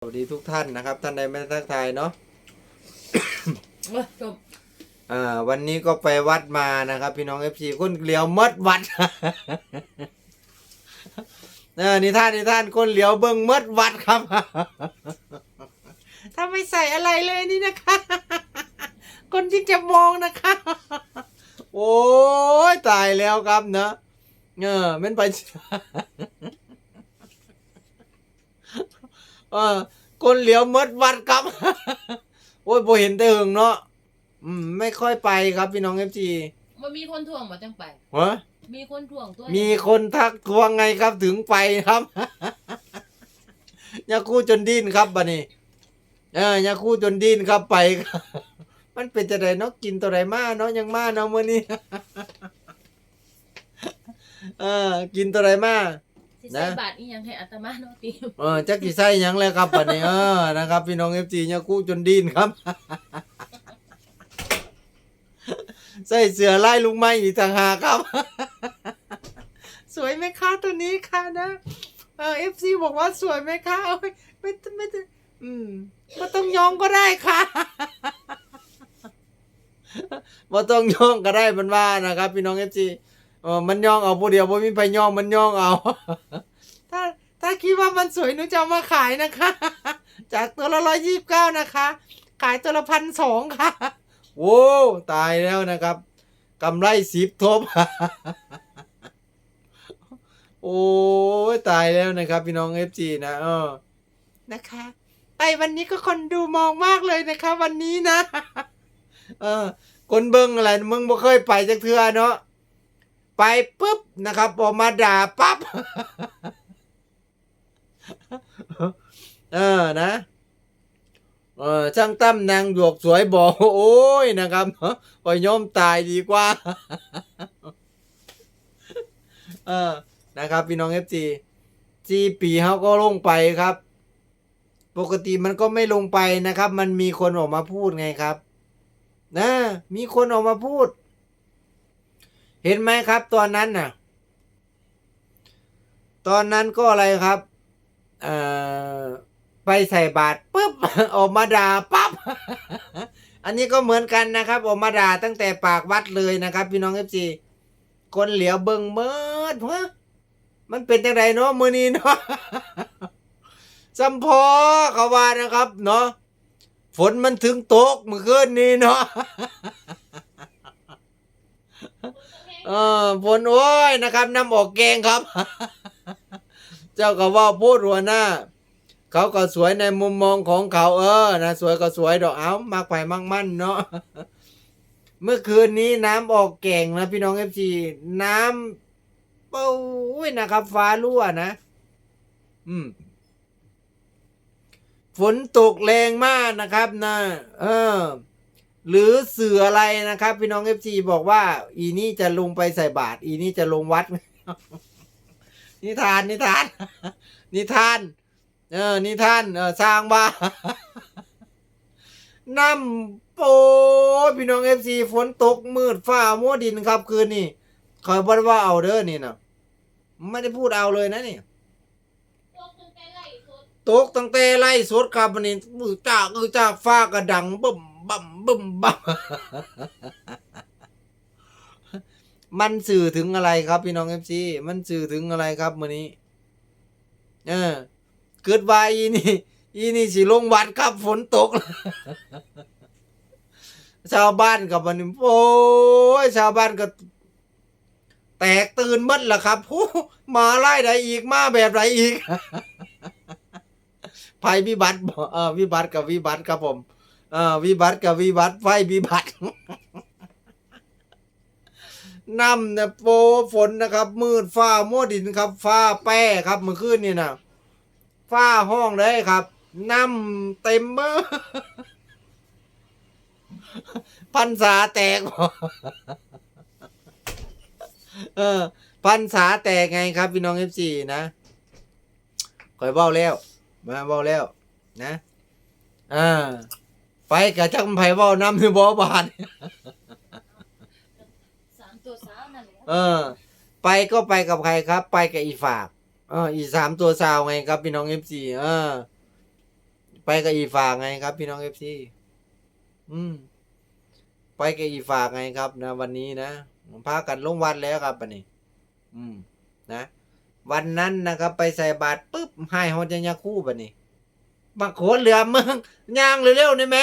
สวัสดีทุกท่านนะครับ ท่านใดไม่ได้ทักทายเนาะเอ้ยจบอ่าวันนี้ก็ไปวัดมานะครับ พี่น้องเอฟซีคนเหลียวมดวัด เออนิท่านนิท่านคนเหลียวเบิ้งมดวัดครับ ถ้าไม่ใส่อะไรเลยนี่นะคะ คนที่จะมองนะคะ โอ้ยตายแล้วครับเนอะเออมันไป เออคนเหลียวมดวัดครับ โอ้ยพอเห็นแต่หึงเนาะอืมไม่ค่อยไปครับพี่น้องเอฟซีมันมีคนทวงมาจังไป ฮะมีคนทวงตัวมีคนทักทวงไงครับถึงไปครับ ยาคู่จนดิ้นครับบัดนี้ เออยาคู่จนดิ้นครับไปครับมันเป็นจะไดเนาะกินตัวใดมาเนาะยังมาเนาะมื้อนี้ เออ กินตัวใดมา สิใส่บาทอีหยังให้อาตมาเนาะติเออจักกี่ไส้หยังแล้วครับบัดนี้เออนะครับ พี่น้องเอฟซีเนี่ยกู้จนดิ้นครับ ใส่เสือไล่ลุงไม้อีกต่างหากครับ สวยไหมคะตัวนี้ค่ะนะเออเอฟซีบอกว่าสวยไหมคะเอาไม่ไม่ไม่ไม่อืมไม่ต้องยองก็ได้ค่ะไม่ต้องย่องก็ได้มันว่านะครับ พี่น้องเอฟซีเออมันย่องเอาผู้เดียวบ่มีไปย่องมันย่องเอา ถ้าถ้าคิดว่ามันสวยหนูจะเอามาขายนะคะ จากตัวละร้อยยี่สิบเก้านะคะ ขายตัวละพันสองค่ะ โว้ตายแล้วนะครับกำไรสิบทบ โอ้ยตายแล้วนะครับ พี่น้องเอฟจีนะเออนะคะ ไปวันนี้ก็คนดูมองมากเลยนะคะ วันนี้นะ เออคนเบิ้งอะไรมึงบ่เคยไปจักเทื่อเนาะ ไปปุ๊บนะครับออกมาด่าปั๊บเออนะเออช่างตั้มนางหยวกสวยบอกโอ้ยนะครับปล่อยยอมตายดีกว่า เออนะครับ พี่น้องเอฟจีจีปีเขาก็ลงไปครับ ปกติมันก็ไม่ลงไปนะครับ มันมีคนออกมาพูดไงครับ นะ มีคนออกมาพูด เห็นไหมครับ ตอนนั้นน่ะ ตอนนั้นก็อะไรครับไปใส่บาตรปุ๊บออกมาด่าปั๊บอันนี้ก็เหมือนกันนะครับ ออกมาด่าตั้งแต่ปากวัดเลยนะครับ พี่น้องเอฟซีคนเหลียวเบิงเมิดฮะมันเป็นจังไดเนาะมือนี้เนาะสัมพอเขาว่านะครับ เนาะฝนมันถึงตกเมื่อคืนนี้เนาะ เออฝนโอ้ยนะครับน้ำออกแกงครับ เจ้าก็ว่าพูดหัวหน้า เขาก็สวยในมุมมองของเขาเออนะสวยก็สวยดอกเอามากไปมากมั่นเนาะเมื่อคืนนี้น้ำออกแก่งนะพี่น้องเอฟซีน้ำเป้าอุ้ยนะครับ ฟ้ารั่วนะ อืมฝนตกแรงมากนะครับนะเออ หรือเสืออะไรนะครับ พี่น้องเอฟซีบอกว่า อีนี่จะลงไปใส่บาตรอีนี่จะลงวัด นิทานนิทาน นิทาน เออ นิทานเออสร้างบ้าน้ำโปพี่น้องเอฟซีฝนตกมืดฟ้ามัวดินครับ คืนนี่คอยบอกว่าเอาเด้อนี่นะไม่ได้พูดเอาเลยนะนี่ตกตั้งแต่ไล่สดครับวันนี้มือจากมือจากฟ้ากระดังบึ้ม บัมบึมบัมมันสื่อถึงอะไรครับพี่น้องเอฟซีมันสื่อถึงอะไรครับมื้อนี้ เออเกิดว่าอีนี่ อีนี่สิลงวัดครับฝนตก ชาวบ้านกับมันโอ้ยชาวบ้านก็ แตกตื่นมัดละครับโอ้มาไล่ใดอีกมาแบบไหนอีกภัยวิบัติเออวิบัติกับวิบัติครับผม ออวิบัติกับวิบัติไฟวิบัติน้ำเนี่ยโปฝนนะครับ มืดฟ้ามัวดินครับ ฟ้าแป้ครับเมื่อคืนนี่นะฟ้าห้องเลยครับน้ำเต็มเบ้อพันษาแตกบ่เออพันษาแตกไงครับพี่น้องเอฟซีนะคอยเบ้าแล้ว มาเบ้าแล้ว นะอ่า ไปกับจักรไผ่เบ้าน้ำที่บ่บานสามตัวสาวนั่นแหละเออ ไปก็ไปกับใครครับ ไปกับอีฝากเอออีสามตัวสาวไงครับพี่น้องเอฟซีเออ ไปกับอีฝากไงครับ พี่น้องเอฟซีอืมไปกับอีฝากไงครับนะ วันนี้นะพากันลงวัดแล้วครับปันนี้อืม นะ วันนั้นนะครับ ไปใส่บาตรปุ๊บให้ฮอดยังยาคู่ปันนี้ มาโขนเหลือมึงย่างเร็วๆนี่แม่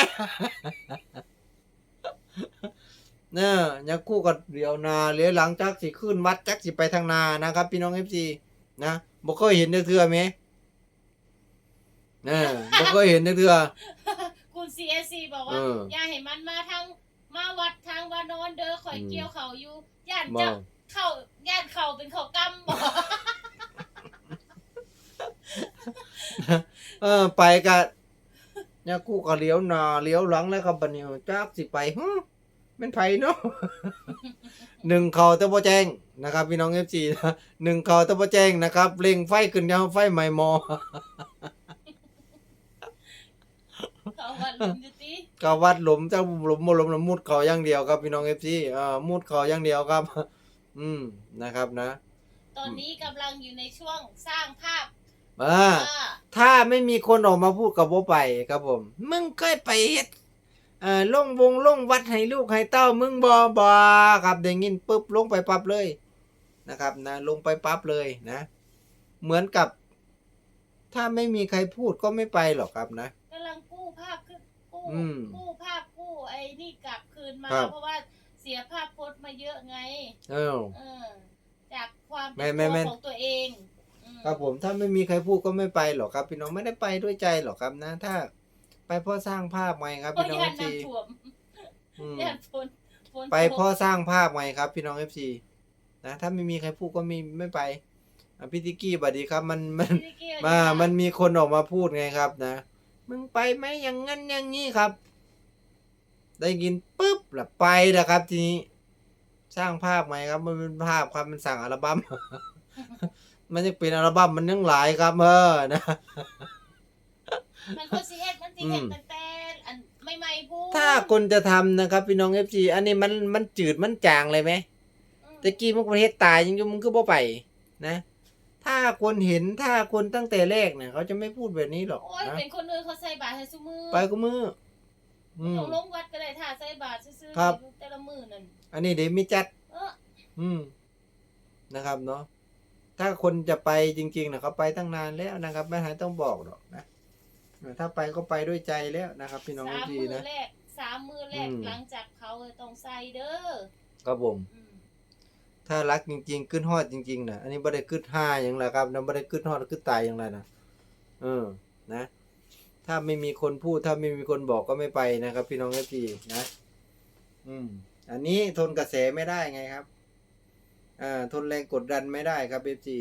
เนอะยาคู่ก็เดี๋ยวนาเลี้ยวหลังจักสิขึ้นวัดจักสิไปทางนานะครับ พี่น้องเอฟซีนะบ่เคยเห็นเทื่อๆไหมเนอะบ่เคยเห็นเทื่อคุณ CSC บอกว่าเอออย่าให้มันมาทางมาวัดทางวานอนเด้อข่อยอืมเกี่ยวเขาอยู่ย่านๆบ่จะเข้าย่านเขาเป็นเขากำบอก เออ ไปกะเนี่ยกูก็เลี้ยวหน้าเลี้ยวหลังแล้วครับบัดนี้จักสิไปฮึเป็นไผเนาะหนึ่งเขาแตะบ่แจ้งนะครับพี่น้อง FC นะหนึ่งเขาแตะบ่แจ้งนะครับเร่งไฟขึ้นยาวไฟใหม่มอเขาวัดลุมอยู่ติก็วัดหลุมเจ้าหลุมบ่หลุมหลุมมุดเขาอย่างเดียวครับพี่น้อง FC เอ่อมุดเขาอย่างเดียวครับ อืมนะครับนะ ตอนนี้กำลังอยู่ในช่วงสร้างภาพ อ่าว่าถ้าไม่มีคนออกมาพูดกับโบไปครับผม มึงเคยไปเฮ็ดเอ่อลงวงลงวัดให้ลูกให้เต้า มึงบอบอครับได้ยินปุ๊บลงไปปั๊บเลยนะครับนะลงไปปั๊บเลยนะ เหมือนกับ ถ้าไม่มีใครพูดก็ไม่ไปหรอกครับนะ กำลังกู้ภาพขึ้นกู้อืมกู้ภาพกู้ไอ้นี่กลับคืนมา ครับ เพราะว่าเสียภาพพจน์มาเยอะไง เออ เออ จากความแม่เป็นแม่ตัวแม่ ของตัวเองอืม ครับผมถ้าไม่มีใครพูดก็ไม่ไปหรอกครับพี่น้องไม่ได้ไปด้วยใจหรอกครับนะ ถ้า ไปเพราะสร้างภาพไงครับโอ้ยพี่น้องย่าเอนฟซีน้ำท่วมอืมย่านฝนฝนไปตกเพราะสร้างภาพไงครับ พี่น้องเอฟซีนะถ้าไม่มีใครพูดก็ไม่ไม่ไปอะพี่ติกกี้บัดดีครับมันมันพี่เกี้ยวมาจะมันมีคนออกมาพูดไงครับนะมึงไปไหมอย่างงั้นอย่างงี้ครับ ได้ยินปุ๊บแล้วไปนะครับ ทีนี้ สร้างภาพไงครับ มันเป็นภาพครับมันสั่งอัลบั้ม มันจะเป็นอัลบั้มมันยังหลายครับเออนะ มันคนสิเฮ็ดมันสิเฮ็ดอืม ตั้งแต่อันใหม่ๆพูดถ้าคนจะทำนะครับพี่น้องเอฟซีอันนี้มันมันจืดมันจางเลยไหม อืมตะกี้มึงประเทศตายยังอยู่มึงก็บ่ไปนะ ถ้าคนเห็นถ้าคนตั้งแต่แรกเนี่ยเขาจะไม่พูดแบบนี้หรอกโอ้ยนะเป็นคนอื่นเขาใส่บาตรให้ซุมือไปก็มืออืมลงลงวัดก็ได้ถ้าใส่บาตรซื่อๆครับ แต่ละมื้อนั่นอันนี้เดี๋ยวมีจัด เอออืมนะครับเนาะ ถ้าคนจะไปจริงๆนะเขาไปตั้งนานแล้วนะครับไม่หายต้องบอกหรอกนะถ้าไปก็ไปด้วยใจแล้วนะครับ พี่น้องสามทีมื้อนะ แรกสามมื้อแรกอืม หลังจากเขาต้องใส่เด้อครับผม อืมถ้ารักจริงๆขึ้นฮอดจริงๆนะอันนี้บ่ได้ขึ้นห้าอย่างไรครับนะบ่ได้ขึ้นฮอดขึ้นตายอย่างไรนะเออนะ ถ้าไม่มีคนพูด ถ้าไม่มีคนบอกก็ไม่ไปนะครับ พี่น้องเอฟซีนะ อืม อันนี้ทนกระแสไม่ได้ไงครับ อ่าทนแรงกดดันไม่ได้ครับเอฟซี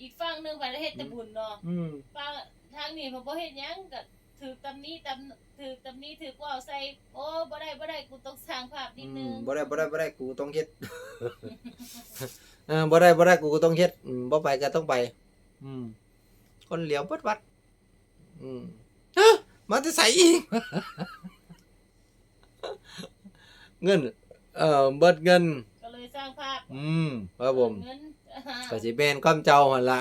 อีกฝั่งหนึงไปแล้วเฮ็ดแต่บุญเนาะอืมฝั่งทางนี้เขาบ่เฮ็ดหยังก็ถือตำนี้ตำถือตำนี้ถือว่าใส่ โอ้บ่ได้บ่ได้กูต้องสร้างภาพนิดอืนึมงบ่ได้บ่ได้บ่ได้กูต้องเฮ็ดเออบ่ได้บ่ได้กูก็ต้องเฮ็ดอืมบ่ไปก็ต้องไป อืม คนเหลียวเบิดวัด อืมฮะมาจะใส่อีก เงิน เอ่อเบิดเงินก็เลยสร้างภาพอืมครับผมเงินก็สิแม่นก้อมเจ้าหั่นล่ะ